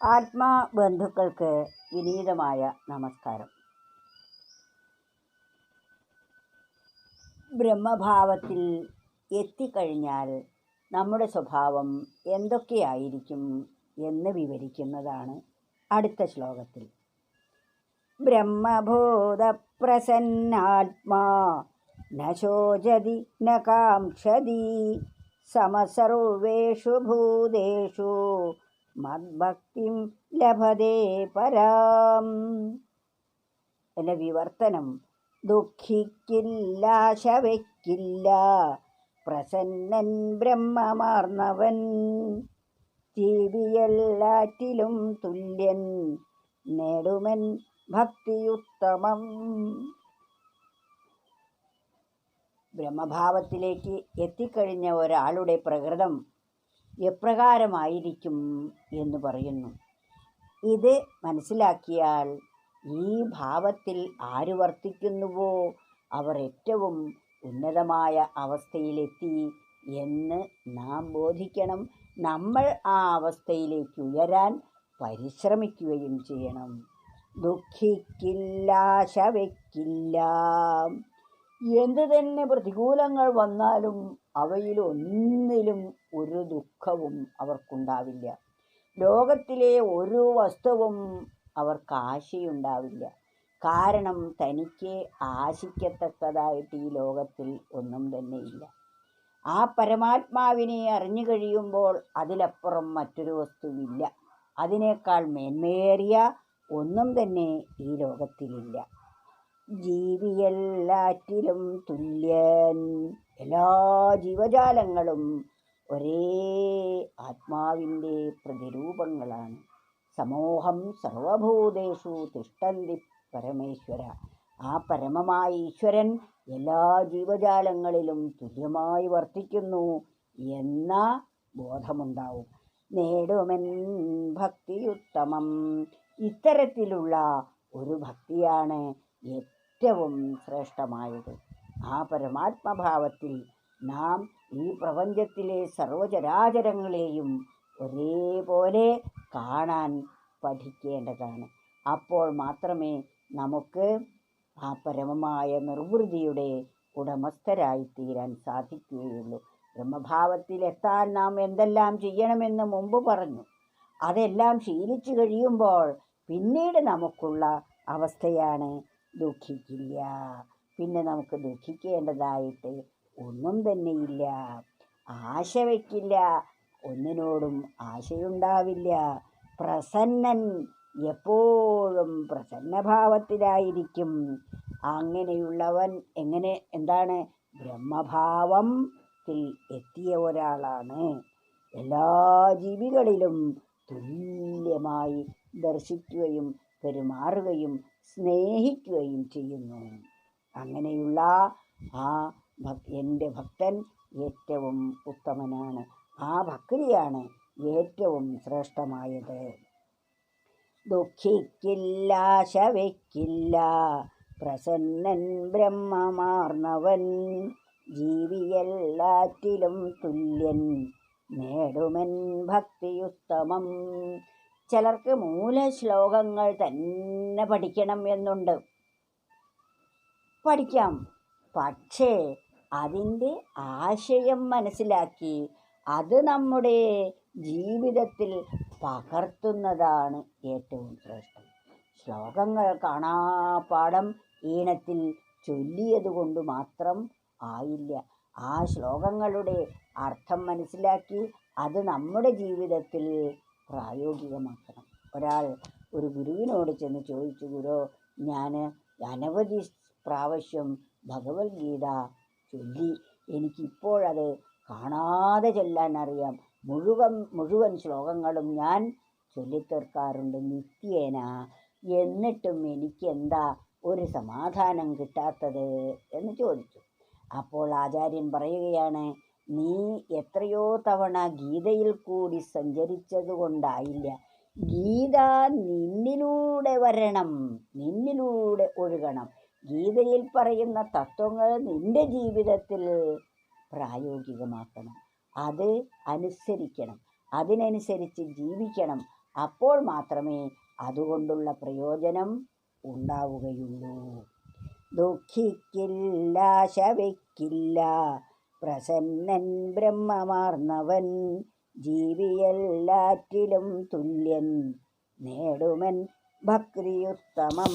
ആത്മാ ബന്ധുക്കൾക്ക് വിനീതമായ നമസ്കാരം. ബ്രഹ്മഭാവത്തിൽ എത്തിക്കഴിഞ്ഞാൽ നമ്മുടെ സ്വഭാവം എന്തൊക്കെയായിരിക്കും എന്ന് വിവരിക്കുന്നതാണ് അടുത്ത ശ്ലോകത്തിൽ. ബ്രഹ്മബോധപ്രസന്നാത്മാ ന ന കാംക്ഷതി സമസർവേഷു ഭൂതേഷു മദ്ഭക്തിം ലഭതേ പരാം. എന്ന വിവർത്തനം ദുഃഖിക്കില്ല ശവയ്ക്കില്ല പ്രസന്നൻ ബ്രഹ്മമാർന്നവൻ. ജീവിയെല്ലാറ്റിലും തുല്യൻ നേടുമൻ ഭക്തിയുത്തമം. ബ്രഹ്മഭാവത്തിലേക്ക് എത്തിക്കഴിഞ്ഞ ഒരാളുടെ പ്രകൃതം എപ്രകാരമായിരിക്കും എന്ന് പറയുന്നു. ഇത് മനസ്സിലാക്കിയാൽ ഈ ഭാവത്തിൽ ആര് വർത്തിക്കുന്നുവോ അവർ ഏറ്റവും ഉന്നതമായ അവസ്ഥയിലെത്തി എന്ന് നാം ബോധിക്കണം. നമ്മൾ ആ അവസ്ഥയിലേക്ക് ഉയരാൻ പരിശ്രമിക്കുകയും ചെയ്യണം. ദുഃഖിക്കില്ല ശവയ്ക്കില്ല. എന്തു തന്നെ പ്രതികൂലങ്ങൾ വന്നാലും അവയിലൊന്നിലും ഒരു ദുഃഖവും അവർക്കുണ്ടാവില്ല. ലോകത്തിലെ ഒരു വസ്തുവും അവർക്ക് ആശയുണ്ടാവില്ല. കാരണം തനിക്ക് ആശിക്കത്തക്കതായിട്ട് ഈ ലോകത്തിൽ ഒന്നും തന്നെയില്ല. ആ പരമാത്മാവിനെ അറിഞ്ഞു കഴിയുമ്പോൾ അതിലപ്പുറം മറ്റൊരു വസ്തുവില്ല. അതിനേക്കാൾ മേന്മയേറിയ ഒന്നും തന്നെ ഈ ലോകത്തിലില്ല. ജീവിയെല്ലാറ്റിലും തുല്യൻ. എല്ലാ ജീവജാലങ്ങളും ഒരേ ആത്മാവിന്റെ പ്രതിരൂപങ്ങളാണ്. സമൂഹം സർവഭൂതേഷു തിഷ്ടന്തി പരമേശ്വര. ആ പരമമായ ഈശ്വരൻ എല്ലാ ജീവജാലങ്ങളിലും തുല്യമായി വർത്തിക്കുന്നു എന്ന ബോധമുണ്ടാവും. നേടുമെൻ ഭക്തിയുത്തമം. ഇത്തരത്തിലുള്ള ഒരു ഭക്തിയാണ് ശ്രേഷ്ഠമായത്. ആ പരമാത്മഭാവത്തിൽ നാം ഈ പ്രപഞ്ചത്തിലെ സർവചരാചരങ്ങളെയും ഒരേപോലെ കാണാൻ പഠിക്കേണ്ടതാണ്. അപ്പോൾ മാത്രമേ നമുക്ക് ആ പരമമായ നിർവൃതിയുടെ ഉടമസ്ഥരായി തീരാൻ സാധിക്കുകയുള്ളൂ. ബ്രഹ്മഭാവത്തിലെത്താൻ നാം എന്തെല്ലാം ചെയ്യണമെന്ന് മുമ്പ് പറഞ്ഞു. അതെല്ലാം ശീലിച്ചു കഴിയുമ്പോൾ പിന്നീട് നമുക്കുള്ള അവസ്ഥയാണ് ദുഃഖിക്കില്ല. പിന്നെ നമുക്ക് ദുഃഖിക്കേണ്ടതായിട്ട് ഒന്നും തന്നെയില്ല. ആശ വയ്ക്കില്ല. ഒന്നിനോടും ആശയുണ്ടാവില്ല. പ്രസന്നൻ എപ്പോഴും പ്രസന്നഭാവത്തിലായിരിക്കും. അങ്ങനെയുള്ളവൻ എങ്ങനെ എന്താണ്? ബ്രഹ്മഭാവത്തിൽ എത്തിയ ഒരാളാണ്. എല്ലാ ജീവികളിലും തുല്യമായി ദർശിക്കുകയും പെരുമാറുകയും സ്നേഹിക്കുകയും ചെയ്യുന്നു. അങ്ങനെയുള്ള ആ എന്റെ ഭക്തൻ ഏറ്റവും ഉത്തമനാണ്. ആ ഭക്തിയാണ് ഏറ്റവും ശ്രേഷ്ഠമായത്. ദുഃഖിക്കില്ല ശവയ്ക്കില്ല പ്രസന്നൻ ബ്രഹ്മമാർന്നവൻ ജീവിയെല്ലാറ്റിലും തുല്യൻ നേടുമൻ ഭക്തിയുത്തമം. ചിലർക്ക് മൂലശ്ലോകങ്ങൾ തന്നെ പഠിക്കണം എന്നുണ്ട്. പഠിക്കാം. പക്ഷേ അതിന്റെ ആശയം മനസ്സിലാക്കി അത് നമ്മുടെ ജീവിതത്തിൽ പകർത്തുന്നതാണ് ഏറ്റവും ശ്രേഷ്ഠം. ശ്ലോകങ്ങൾ കാണാപ്പാടം ഈണത്തിൽ ചൊല്ലിയത് കൊണ്ട് മാത്രം ആയില്ല. ആ ശ്ലോകങ്ങളുടെ അർത്ഥം മനസ്സിലാക്കി അത് നമ്മുടെ ജീവിതത്തിൽ പ്രായോഗികമാക്കണം. ഒരാൾ ഒരു ഗുരുവിനോട് ചെന്ന് ചോദിച്ചു ഗുരു ഞാൻ അനവധി പ്രാവശ്യം ഭഗവത്ഗീത ചൊല്ലി. എനിക്കിപ്പോഴത് കാണാതെ ചൊല്ലാൻ അറിയാം. മുഴുവൻ മുഴുവൻ ശ്ലോകങ്ങളും ഞാൻ ചൊല്ലിത്തീർക്കാറുണ്ട് നിത്യേന. എന്നിട്ടും എനിക്കെന്താ ഒരു സമാധാനം കിട്ടാത്തത്? എന്ന് ചോദിച്ചു. അപ്പോൾ ആചാര്യൻ പറയുകയാണ് നീ എത്രയോ തവണ ഗീതയിൽ കൂടി സഞ്ചരിച്ചത് കൊണ്ടായില്ല. ഗീത നിന്നിലൂടെ വരണം നിന്നിലൂടെ ഒഴുകണം. ഗീതയിൽ പറയുന്ന തത്വങ്ങൾ നിന്റെ ജീവിതത്തിൽ പ്രായോഗികമാക്കണം. അത് അനുസരിക്കണം. അതിനനുസരിച്ച് ജീവിക്കണം. അപ്പോൾ മാത്രമേ അതുകൊണ്ടുള്ള പ്രയോജനം ഉണ്ടാവുകയുള്ളൂ. ദുഃഖിക്കില്ല ശവിക്കില്ല പ്രസന്നൻ ബ്രഹ്മമാർന്നവൻ ജീവിയെല്ലാറ്റിലും തുല്യൻ നേടുമൻ ഭക്തിയുത്തമം.